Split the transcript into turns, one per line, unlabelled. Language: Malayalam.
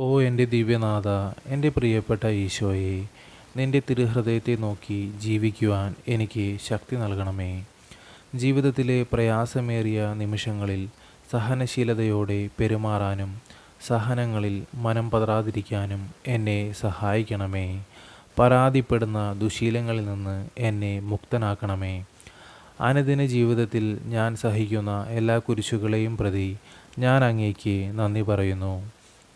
ഓ എന്റെ ദിവ്യനാഥ എന്റെ പ്രിയപ്പെട്ട ഈശോയെ നിന്റെ തിരുഹൃദയത്തെ നോക്കി ജീവിക്കുവാൻ എനിക്ക് ശക്തി നൽകണമേ. ജീവിതത്തിലെ പ്രയാസമേറിയ നിമിഷങ്ങളിൽ സഹനശീലതയോടെ പെരുമാറാനും സഹനങ്ങളിൽ മനം പതറാതിരിക്കാനും എന്നെ സഹായിക്കണമേ. പരാതിപ്പെടുന്ന ദുശീലങ്ങളിൽ നിന്ന് എന്നെ മുക്തനാക്കണമേ. അനുദിന ജീവിതത്തിൽ ഞാൻ സഹിക്കുന്ന എല്ലാ കുരിശുകളെയും പ്രതി ഞാൻ അങ്ങേക്ക് നന്ദി പറയുന്നു.